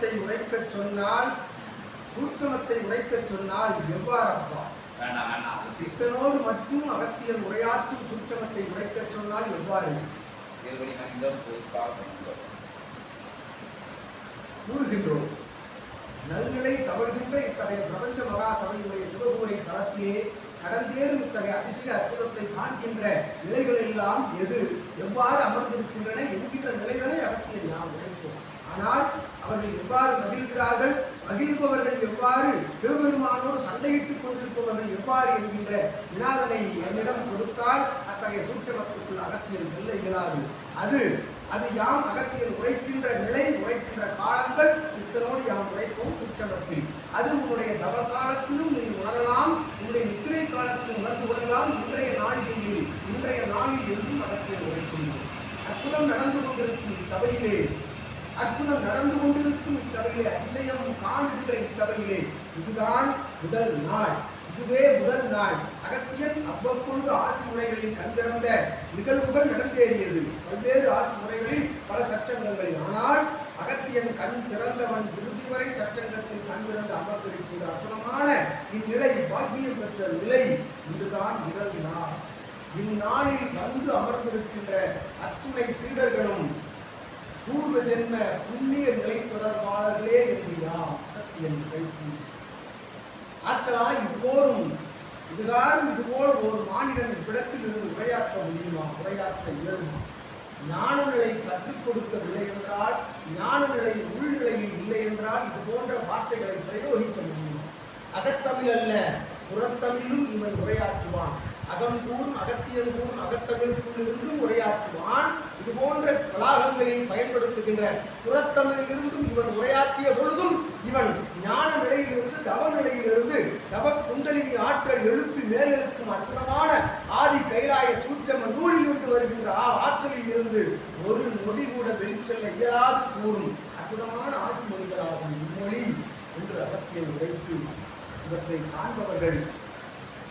சூட்சமத்தை உரைக்கச் சொன்னால் சூட்சமத்தை உரைக்கச் சொன்னால் எவ்வாறப்பா? வேண்டாம் சித்தனோடு மட்டும் அகத்தியன் உரையாற்றும் சூட்சமத்தை உரைக்கச் சொன்னால் எவ்வாறு. கூறுகின்றோம் நல்நிலை தவழ்கின்ற இத்தகைய பிரபஞ்ச மகா சபையுடைய சிவபூரை தளத்திலே கடந்தேறும் இத்தகைய அதிசய அற்புதத்தை காண்கின்ற நிலைகள் எல்லாம் எது? எவ்வாறு அமர்ந்திருக்கின்றன? என்கின்ற நிலைகளை அகத்திய நாம் உழைப்போம் ஆனால் அவர்கள் எவ்வாறு மகிழ்கிறார்கள்? மகிழ்பவர்கள் எவ்வாறு சிவபெருமானோடு சண்டையிட்டுக் கொண்டிருப்பவர்கள் எவ்வாறு என்கின்ற வினாதனை என்னிடம் கொடுத்தால் அத்தகைய சூட்சமத்துக்குள் அகத்தியல் செல்ல இயலாது. அது அது யாம் அகத்தியல் உரைக்கின்ற நிலை உரைக்கின்ற காலங்கள் சித்தனோடு யாம் உரைப்போம் சுற்றமத்தில் அது உன்னுடைய தவ காலத்திலும் நீ உணரலாம் உன்னுடைய நித்திரை காலத்தில் உணர்ந்து கொள்ளலாம் இன்றைய நாளிகையில் இன்றைய நாளில் என்றும் அகத்தியல் உரைக்கின்றோம் அற்புதம் நடந்து கொண்டிருக்கும் சபையிலே அற்புதம் நடந்து கொண்டிருக்கும் இச்சபையிலே அதிசயம் காண்கின்ற இச்சபையிலே. இதுதான் முதல் நாள். இதுவே முதல் நாள். அகத்தியன் அவ்வப்பொழுது ஆசி முறைகளில் கண்திறந்த நிகழ்வுகள் நடந்தேறியது. பல்வேறு ஆசி முறைகளில் பல சச்சங்கங்களில் ஆனால் அகத்தியன் கண் திறந்தவன் இறுதி வரை சச்சங்கத்தில் கண் திறந்து அமர்ந்திருக்கின்ற அற்புதமான இந்நிலை பாக்கியம் பெற்ற நிலை இதுதான் முதல் நாள். இந்நாளில் வந்து அமர்ந்திருக்கின்ற அத்துணை சீடர்களும் பூர்வ ஜென்ம புண்ணிய நிலை தொடர்பாளர்களே என்று யாம் அகத்தியன் வைத்து இது இதுபோலும் இதுகாரும் இதுபோல் ஒரு மாநிலம் இவ்விடத்தில் இருந்து உரையாற்ற முடியுமா? உரையாற்ற இயலுமா? ஞான நிலை கற்றுக் கொடுக்கவில்லை என்றால் ஞான நிலை உள்நிலையில் இல்லை என்றால் இது போன்ற வார்த்தைகளை பிரயோகிக்க முடியுமா? அகத்தமிழ் அல்ல புறத்தமிழும் இவன் உரையாற்றுவான். அகம் கூறும் அகத்தியன் கூறும் அகத்தமிழுக்குள் இருந்தும் உரையாற்றுவான். இது போன்ற வளாகங்களில் பயன்படுத்துகின்ற புறத்தமிழிலிருந்தும் இவன் உரையாற்றிய பொழுதும் இவன் ஞான நிலையிலிருந்து தவ நிலையிலிருந்து தவ குண்டலினி ஆற்றல் எழுப்பி மேலெழுக்கும் அற்புதமான ஆதி கைலாய சூட்சம நூலிலிருந்து வருகின்ற ஆ ஆற்றலில் இருந்து ஒரு நொடி கூட வெளிச்செல்ல இயலாது கூறும் அற்புதமான ஆசி மொழிகளாகும் இம்மொழி என்று அகத்தியை உரைத்து இவற்றை காண்பவர்கள்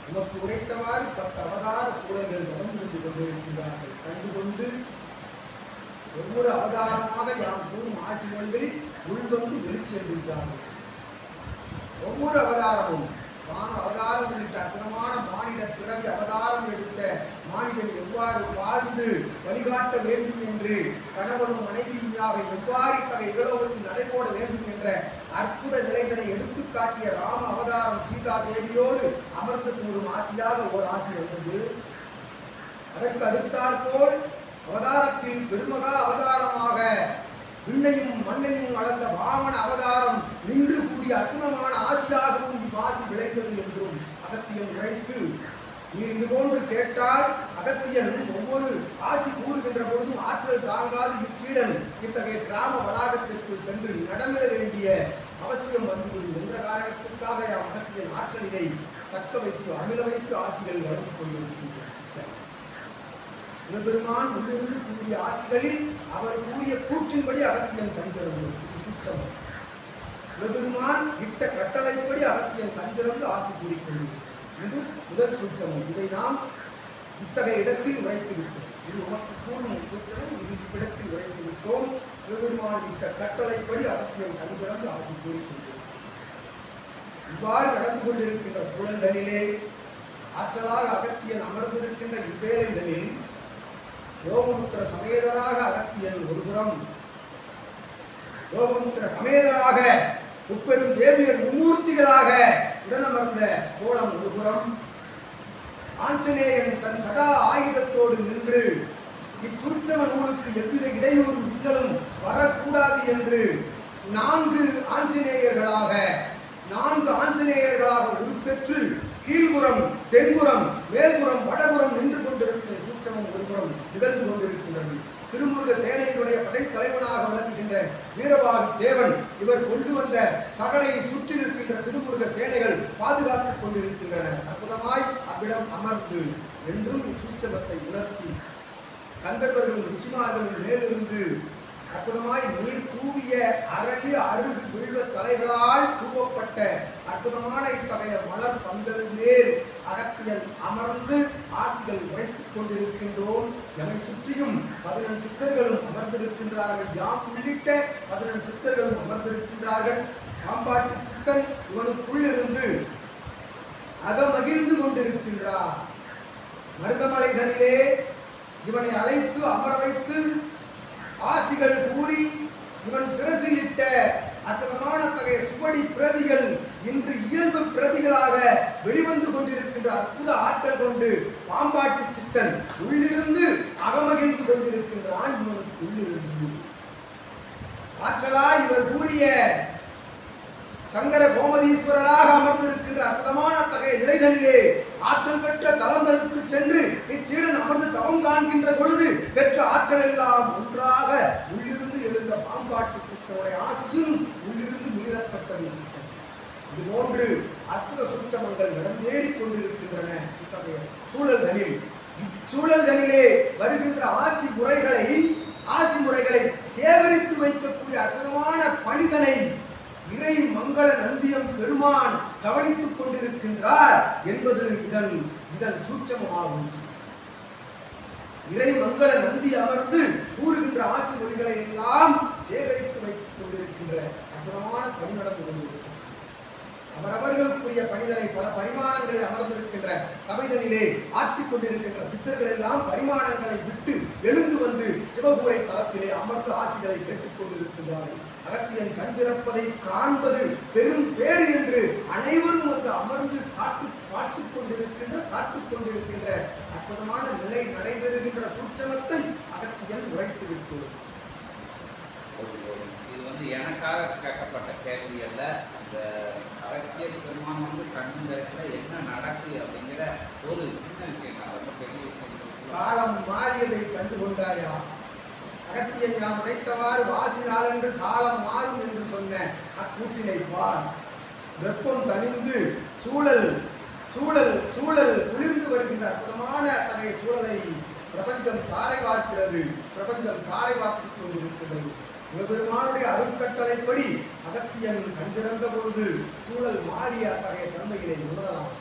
உமக்கு உரைத்தவாறு பத்து அவதார சூழல்கள் வளர்ந்திருந்து கொண்டிருக்கின்றார்கள். கண்டுகொண்டு ஒவ்வொரு அவதாரமாக யாம் கூறும் ஆசி மொழிகளில் உள்வந்து வெளிச்சென்றிருக்கிறார்கள்? ஒவ்வொரு அவதாரமும் வான அவதாரம் உள்ளிட்ட அத்தனமான மானிட பிறகு அவதாரம் எடுத்த மானிடன் எவ்வாறு வாழ்ந்து வழிகாட்ட வேண்டும் என்று கணவனும் மனைவியாக எவ்வாறு இத்தகைய இகலோகத்தில் நடைபோட வேண்டும் என்ற அற்புத நிலைகளை எடுத்துக்காட்டிய ராம அவதாரம் சீதா தேவியோடு அமர்ந்து கூறும் ஆசியாக ஓர் ஆசி வந்தது. அதற்கு அடுத்தாற்போல் அவதாரத்தில் பெருமகா அவதாரமாக விண்ணையும் மண்ணையும் வளர்ந்த வாமன அவதாரம் நின்று கூடிய அற்புதமான ஆசியாகவும் இவ்வாசி விளைந்தது என்றும் அகத்தியம் உழைத்து நீர் இது போன்று கேட்டால் அகத்தியன் ஒவ்வொரு ஆசி கூறுகின்ற பொழுதும் ஆற்றல் தாங்காது இச்சீடன். இத்தகைய கிராம வளாகத்திற்குள் சென்று நடமிட வேண்டிய அவசியம் வந்துவிடும் என்ற காரணத்திற்காக யாம் அகத்தியன் ஆற்றலினை தக்க வைத்து அமில வைத்து ஆசிகள் வழங்கிக் கொண்டிருக்கின்றோம்? சிவபெருமான் உள்ளிருந்து கூறிய ஆசிகளில் அவர் கூறிய கூற்றின்படி அகத்தியன் கண்டிருந்தது இது சுத்தம். சிவபெருமான் இட்ட கட்டளைப்படி அகத்தியன் கண்டிருந்து ஆசி கூறிக்கொள்வது இது முதல் சுற்றமும் இதை நாம் இத்தகைய இடத்தில் உரைத்து விட்டோம் இது நமக்கு கூறும் சூத்திரம். இது இவ்விடத்தில் உரைத்து விட்டோம் சிவபெருமான் இட்ட கட்டளைப்படி அகத்தியன் கண்டிருந்து ஆசி கூறிக்கொள்வது இவ்வாறு நடந்து கொண்டிருக்கின்ற சூழல்களிலே ஆற்றலாக அகத்தியன் அமர்ந்திருக்கின்ற இவ்வேளைகளில் யோகமுத்திர சமேதராக அகத்தியன் ஒருபுறம் யோகமுத்திர சமேதராக முப்பெரும் தேவியர் மும்மூர்த்திகளாக உடனமர்ந்த கோலம் ஒருபுறம் ஆஞ்சநேயன் தன் கதா ஆயுதத்தோடு நின்று இச்சுற்றம நூலுக்கு எவ்வித இடையூறு இன்னலும் வரக்கூடாது என்று நான்கு ஆஞ்சநேயர்களாக நான்கு ஆஞ்சநேயர்களாக உருப்பெற்று கீழ்புறம் தென்புறம் மேல்புறம் வடபுறம் நின்று கொண்டிருக்கும் சூற்றமும் ஒருபுறம் நிகழ்ந்து கொண்டிருக்கின்றது. திருமுருக சேனையினுடைய படைத்தலைவனாக விளங்குகின்ற வீரபாகு தேவன் இவர் கொண்டு வந்த சகலையை சுற்றி நிற்கின்ற திருமுருக சேனைகள் பாதுகாத்துக் கொண்டிருக்கின்றன. அற்புதமாய் அவ்விடம் அமர்ந்து என்றும் இச்சூச்சமத்தை உணர்த்தி கந்தர்வர்கள் ரிஷிமார்கள் மேலிருந்து அற்புதமாய் நீர் தூவிய அரளி அருகு வில்வ தலைகளால் தூவப்பட்ட அற்புதமான இத்தகைய மலர் பந்தல் மேல் அகத்தியல் அமர்ந்து ஆசிகள் உரைத்துக் கொண்டிருக்கின்றோம். எமை சுற்றியும் பதினெண் சித்தர்களும் அமர்ந்திருக்கின்றார்கள். யாம் உள்ளிட்ட பதினெண் சித்தர்களும் அமர்ந்திருக்கின்றார்கள். பாம்பாட்டு சித்தன் இவனுக்குள்ளிருந்து அகமகிழ்ந்து கொண்டிருக்கின்றார் மருதமலை தனிலே இவனை அழைத்து அமர வைத்து ஆசிகள் கூறி இவன் சிரசில் இட்ட அற்புதமான தகைய சுவடி பிரதிகள் இன்று இயல்பு பிரதிகளாக வெளிவந்து கொண்டிருக்கின்ற அற்புத ஆற்றல் கொண்டு பாம்பாட்டு சித்தன் உள்ளிருந்து அகமகிழ்ந்து கொண்டிருக்கின்றான் இவனுக்கு உள்ளிருந்து. ஆற்றலா இவர் கூறிய சங்கர கோமதீஸ்வரராக அமர்ந்திருக்கின்ற அற்புதமான தகைய நிலைதனிலே ஆற்றல் பெற்ற தலங்களுக்கு சென்று இச்சீடன் அமர்ந்து தவம் காண்கின்ற பெற்ற ஆற்றல் எல்லாம் ஒன்றாக உள்ளிருந்து எழுந்த பாம்பாட்டு சித்தனுடைய ஆசையும் உள்ளிருந்து மீறப்பட்டது சித்தன் இதுபோன்று அற்புத சூட்சமங்கள் நடந்தேறிக் கொண்டிருக்கின்றன இத்தகைய சூழல்தனில் இச்சூழல்தனிலே வருகின்ற ஆசி முறைகளை ஆசி முறைகளை சேகரித்து வைக்கக்கூடிய அற்புதமான பணிதனை இறை மங்கள நந்தியம் பெருமான் கவனித்துக் கொண்டிருக்கின்றார் என்பது இதன் இதன் சூட்சமமாகும். இறை மங்கள நந்தி அமர்ந்து கூறுகின்ற ஆசி மொழிகளை எல்லாம் சேகரித்து வைத்துக் கொண்டிருக்கின்ற அற்புதமான பணி நடந்து கொண்டிருக்கிறது. அவரவர்களுக்குரிய பணிதனை பல பரிமாணங்களில் அமர்ந்திருக்கின்ற சபைதனிலே ஆற்றிக் கொண்டிருக்கின்ற சித்தர்கள் எல்லாம் பரிமாணங்களை விட்டு எழுந்து வந்து சிவகூரை தளத்திலே அமர்ந்து ஆசிகளை கேட்டுக் கொண்டிருக்கின்றார்கள் அகத்தியன் கண் திறப்பதை காண்பது பெரும் பேறு என்று அனைவரும் அங்கு அமர்ந்து காத்து பார்த்துக் கொண்டிருக்கின்ற காத்துக் கொண்டிருக்கின்ற அற்புதமான நிலை நடைபெறுகின்ற சூட்சமத்தை அகத்தியன் உரைத்து விட்டது இது வந்து எனக்காக கேட்கப்பட்ட கேள்வி அல்ல. அந்த அரசியல் பெருமான் வந்து கண்ணு நேரத்துல என்ன நடக்கு அப்படிங்கிற ஒரு சின்ன விஷயம் தான். ரொம்ப பெரிய விஷயம் காலம் மாறியதை கண்டு கொண்டாயா அகத்தியன் நாம் உடைத்தவாறு வாசினால் என்று காலம் மாறும் என்று சொன்ன அக்கூட்டினை பார். வெப்பம் தணிந்து சூழல் சூழல் சூழல் குளிர்ந்து வருகின்ற அற்புதமான அத்தகைய சூழலை பிரபஞ்சம் காரை பார்க்கிறது பிரபஞ்சம் காரை பார்த்துக் கொண்டிருக்கிறது சிவபெருமானுடைய அருட்கட்டளைப்படி அகத்தியன் கண்டிருந்த பொழுது சூழல் மாறிய அத்தகைய தன்மைகளை உணரலாம்.